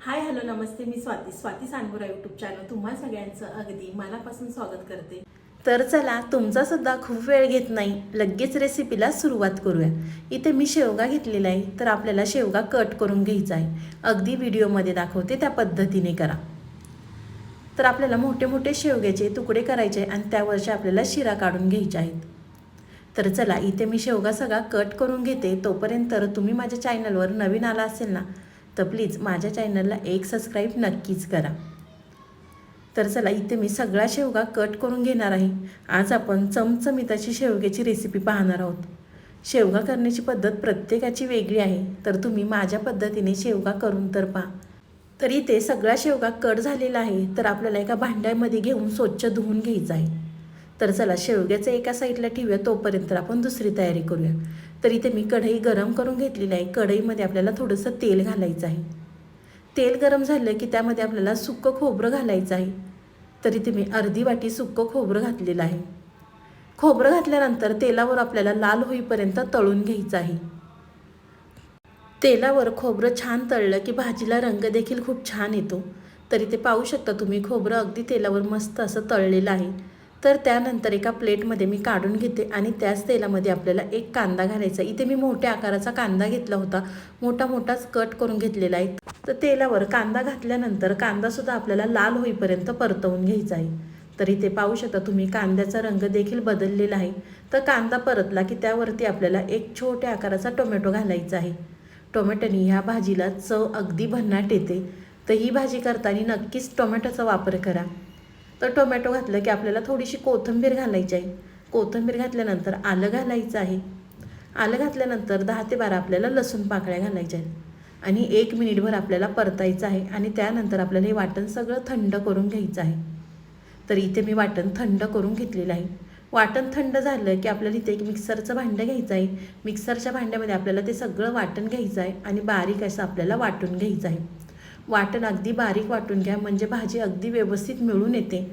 हाय hello नमस्ते. मी Swati. Swati Sangora YouTube channel तुम्हा सगळ्यांचं अगदी मनापासून स्वागत करते. तर चला तुमचा सुद्धा खूप वेळ घेत नाही. लगेच रेसिपीला सुरुवात करूया. इथे मी शेवगा घेतलेला आहे तर आपल्याला शेवगा कट करून घ्यायचा आहे. अगदी व्हिडिओमध्ये दाखवते त्या पद्धतीने करा. तर आपल्याला मोठे मोठे शेवग्याचे तुकडे करायचे आणि त्यावरच्या आपल्याला शिरा काढून घ्यायच्या आहेत. तर चला इथे मी शेवगा सगळा कट करून घेते. तोपर्यंत तर तुम्ही माझ्या चॅनलवर नवीन आला असेल ना तर प्लीज माझ्या चॅनलला एक सबस्क्राईब नक्कीच करा. तर चला इथे मी सगळा शेवगा कट करून घेणार आहे. आज आपण चमचमिताची शेवग्याची रेसिपी पाहणार आहोत. शेवगा करण्याची पद्धत प्रत्येकाची वेगळी आहे. तर तुम्ही माझ्या पद्धतीने शेवगा करून तर पहा. तर इथे सगळा शेवगा कट झालेला आहे. तर आपल्याला एका भांड्यामध्ये घेऊन स्वच्छ धुवून घ्यायचं आहे. तर चला शेवग्याचं एका साईडला ठेवूया. तोपर्यंत आपण दुसरी तयारी करूया. तर इथे मी कढई गरम करून घेतलेली आहे. कढईमध्ये आपल्याला थोडंसं तेल घालायचं आहे. तेल गरम झालं की त्यामध्ये आपल्याला सुक्कं खोबरं घालायचं आहे. तर इथे मी अर्धी वाटी सुक्कं खोबरं घातलेलं आहे. खोबरं घातल्यानंतर तेलावर आपल्याला लाल होईपर्यंत तळून घ्यायचं आहे. तेलावर खोबरं छान तळलं की भाजीला रंग देखील खूप छान येतो. तर इथे पाहू शकता तुम्ही खोबरं अगदी तेलावर मस्त असं तळलेलं आहे. तर त्यानंतर एका प्लेटमध्ये मी काढून घेते आणि त्याच तेलामध्ये आपल्याला एक कांदा घालायचा. इथे मी मोठ्या आकाराचा कांदा घेतला होता. मोठा मोठाच कट करून घेतलेला आहे. तर तेलावर कांदा घातल्यानंतर कांदासुद्धा आपल्याला लाल होईपर्यंत परतवून घ्यायचा आहे. तर इथे पाहू शकता तुम्ही कांद्याचा रंग देखील बदललेला आहे. तर कांदा परतला की त्यावरती आपल्याला एक छोट्या आकाराचा टोमॅटो घालायचा आहे. टोमॅटोनी ह्या भाजीला चव अगदी भन्नाट येते. तर ही भाजी करताना नक्कीच टोमॅटोचा वापर करा. तर टोमॅटो घातलं की आपल्याला थोडीशी कोथिंबीर घालायची आहे. कोथिंबीर घातल्यानंतर आलं घालायचं आहे. आलं घातल्यानंतर दहा ते बारा आपल्याला लसूण पाकळ्या घालायच्या आहेत. आणि एक मिनिटभर आपल्याला परतायचं आहे आणि त्यानंतर आपल्याला हे वाटण सगळं थंड करून घ्यायचं आहे. तर इथे मी वाटण थंड करून घेतलेलं आहे. वाटण थंड झालं की आपल्याला इथे एक मिक्सरचं भांडं घ्यायचं आहे. मिक्सरच्या भांड्यामध्ये आपल्याला ते सगळं वाटण घ्यायचं आहे आणि बारीक असं आपल्याला वाटून घ्यायचं आहे. वाटण अगदी बारीक वाटून घ्या म्हणजे भाजी अगदी व्यवस्थित मिळून येते.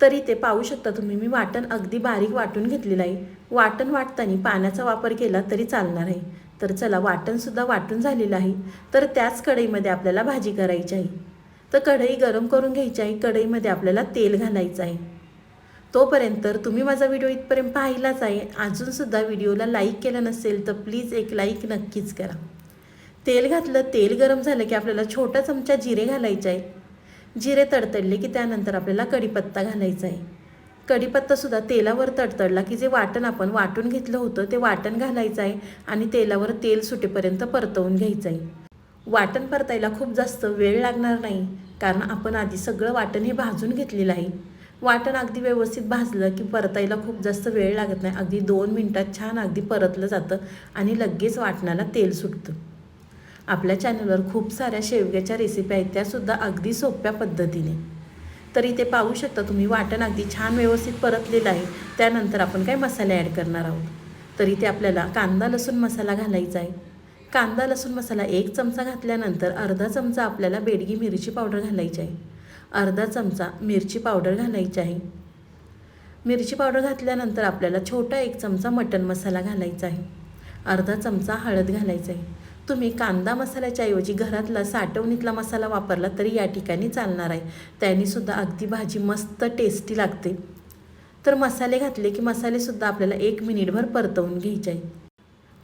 तरी ते पाहू शकता तुम्ही मी वाटण अगदी बारीक वाटून घेतलेलं आहे. वाटण वाटताना पाण्याचा वापर केला तरी चालणार आहे. तर चला वाटणसुद्धा वाटून झालेलं आहे. तर त्याच कढईमध्ये आपल्याला भाजी करायची आहे. तर कढई गरम करून घ्यायची आहे कढईमध्ये आपल्याला तेल घालायचं आहे. तोपर्यंत तुम्ही माझा व्हिडिओ इथपर्यंत पाहिलाच आहे. अजूनसुद्धा व्हिडिओला लाईक केलं नसेल तर प्लीज एक लाईक नक्कीच करा. तेल घातलं तेल गरम झालं की आपल्याला छोटा चमचा जिरे घालायचे आहे. जिरे तडतडले की त्यानंतर आपल्याला कढीपत्ता घालायचा आहे. कढीपत्तासुद्धा तेलावर तडतडला की जे वाटण आपण वाटून घेतलं होतं ते वाटण घालायचं आहे आणि तेलावर तेल सुटेपर्यंत परतवून घ्यायचं आहे. वाटण परतायला खूप जास्त वेळ लागणार नाही कारण आपण आधी सगळं वाटण हे भाजून घेतलेलं आहे. वाटण अगदी व्यवस्थित भाजलं की परतायला खूप जास्त वेळ लागत नाही. अगदी दोन मिनटात छान अगदी परतलं जातं आणि लगेच वाटणाला तेल सुटतं. आपल्या चॅनलवर खूप साऱ्या शेवग्याच्या रेसिपी आहेत त्यासुद्धा अगदी सोप्या पद्धतीने. तर इथे पाहू शकता तुम्ही वाटण अगदी छान व्यवस्थित परतलेलं आहे. त्यानंतर आपण काय मसाले ॲड करणार आहोत? तर इथे आपल्याला कांदा लसूण मसाला घालायचा आहे. कांदा लसूण मसाला एक चमचा घातल्यानंतर अर्धा चमचा आपल्याला बेडगी मिरची पावडर घालायची आहे. अर्धा चमचा मिरची पावडर घालायची आहे. मिरची पावडर घातल्यानंतर आपल्याला छोटा एक चमचा मटण मसाला घालायचा आहे. अर्धा चमचा हळद घालायचा आहे. तुम्ही कांदा मसाल्याच्या ऐवजी घरातला साठवणीतला मसाला वापरला तरी या ठिकाणी चालणार आहे. त्यानेसुद्धा अगदी भाजी मस्त टेस्टी लागते. तर मसाले घातले की मसालेसुद्धा आपल्याला एक मिनिटभर परतवून घ्यायचे आहे.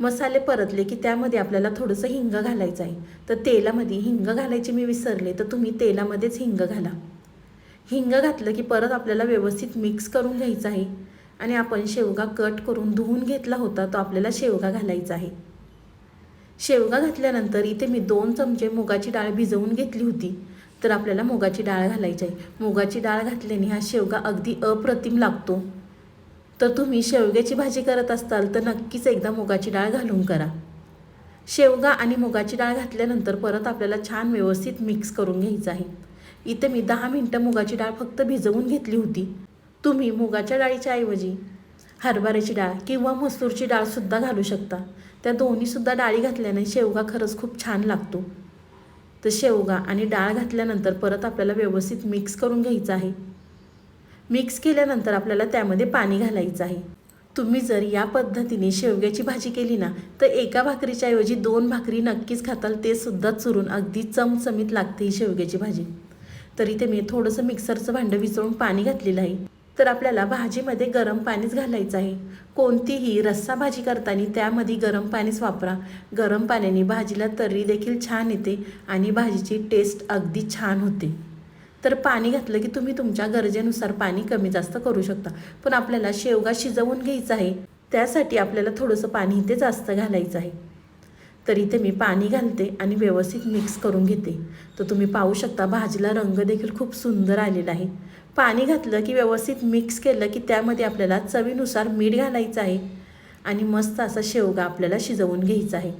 मसाले परतले की त्यामध्ये आपल्याला थोडंसं हिंग घालायचं आहे. तर तेलामध्ये हिंग घालायचे मी विसरले तर तुम्ही तेलामध्येच हिंग घाला. हिंग घातलं की परत आपल्याला व्यवस्थित मिक्स करून घ्यायचं आहे. आणि आपण शेवगा कट करून धुवून घेतला होता तो आपल्याला शेवगा घालायचा आहे. शेवगा घातल्यानंतर इथे मी दोन चमचे मुगाची डाळ भिजवून घेतली होती. तर आपल्याला मुगाची डाळ घालायची आहे. मुगाची डाळ घातल्याने हा शेवगा अगदी अप्रतिम लागतो. तर तुम्ही शेवग्याची भाजी करत असाल तर नक्कीच एकदा मुगाची डाळ घालून करा. शेवगा आणि मुगाची डाळ घातल्यानंतर परत आपल्याला छान व्यवस्थित मिक्स करून घ्यायचं आहे. इथे मी दहा मिनटं मुगाची डाळ फक्त भिजवून घेतली होती. तुम्ही मुगाच्या डाळीच्या ऐवजी हरभऱ्याची डाळ किंवा मसूरची डाळसुद्धा घालू शकता. त्या दोन्हीसुद्धा डाळी घातल्याने शेवगा खरंच खूप छान लागतो. तर शेवगा आणि डाळ घातल्यानंतर परत आपल्याला व्यवस्थित मिक्स करून घ्यायचं आहे. मिक्स केल्यानंतर आपल्याला त्यामध्ये पाणी घालायचं आहे. तुम्ही जर या पद्धतीने शेवग्याची भाजी केली ना तर एका भाकरीच्या ऐवजी दोन भाकरी नक्कीच खाताल ते सुद्धा चुरून अगदी चमचमीत लागते ही शेवग्याची भाजी. तर इथे मी थोडंसं मिक्सरचं भांडं विचळून पाणी घातलेलं आहे. तर आपल्याला भाजीमध्ये गरम पाणीच घालायचं आहे. कोणतीही रस्सा भाजी करताना त्यामध्ये गरम पाणीच वापरा. गरम पाण्याने भाजीला तर्री देखील छान येते आणि भाजीची टेस्ट अगदी छान होते. तर पाणी घातलं की तुम्ही तुमच्या गरजेनुसार पाणी कमी जास्त करू शकता. पण आपल्याला शेवगा शिजवून घ्यायचा आहे त्यासाठी आपल्याला थोडंसं पाणी इथे जास्त घालायचं आहे. तर इथे मी पाणी घालते आणि व्यवस्थित मिक्स करून घेते. तर तुम्ही पाहू शकता भाजीला रंग देखील खूप सुंदर आलेला आहे. पाणी घातलं की व्यवस्थित मिक्स केलं की त्यामध्ये आपल्याला चवीनुसार मीठ घालायचं आहे. आणि मस्त असा शेवगा आपल्याला शिजवून घ्यायचा आहे.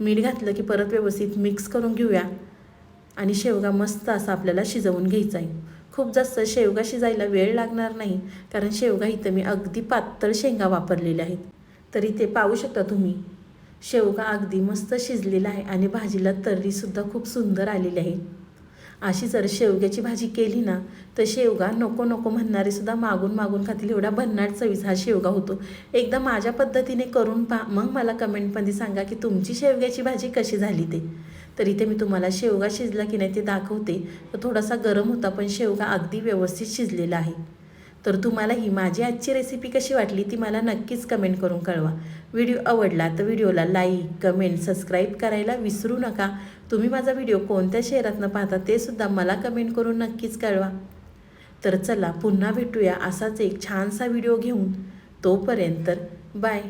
मीठ घातलं की परत व्यवस्थित मिक्स करून घेऊया. आणि शेवगा मस्त असा आपल्याला शिजवून घ्यायचा आहे. खूप जास्त शेवगा शिजायला वेळ लागणार नाही कारण शेवगा इथं मी अगदी पातळ शेंगा वापरलेल्या आहेत. तरी ते पाहू शकता तुम्ही. शेवगा अगदी मस्त शिजलेला आहे आणि भाजीला तर्रीसुद्धा खूप सुंदर आलेली आहे. अशी जर शेवग्याची भाजी केली ना तर शेवगा नको नको म्हणणारे सुद्धा मागून मागून खातील. एवढा भन्नाट चवीस हा शेवगा होतो. एकदा माझ्या पद्धतीने करून पहा. मग मला कमेंटमध्ये सांगा की तुमची शेवग्याची भाजी कशी झाली ते. तर इथे मी तुम्हाला शेवगा शिजला की नाही ते दाखवते. तर थोडासा गरम होता पण शेवगा अगदी व्यवस्थित शिजलेला आहे. तर तुम्हाला ही माझी आजची रेसिपी कशी वाटली ती मला नक्कीच कमेंट करून कळवा. व्हिडिओ आवडला तर व्हिडिओला लाईक कमेंट सबस्क्राईब करायला विसरू नका. तुम्ही माझा व्हिडिओ कोणत्या शहरातनं पाहता ते सुद्धा मला कमेंट करून नक्कीच कळवा. तर चला पुन्हा भेटूया असाच एक छानसा व्हिडिओ घेऊन. तोपर्यंत बाय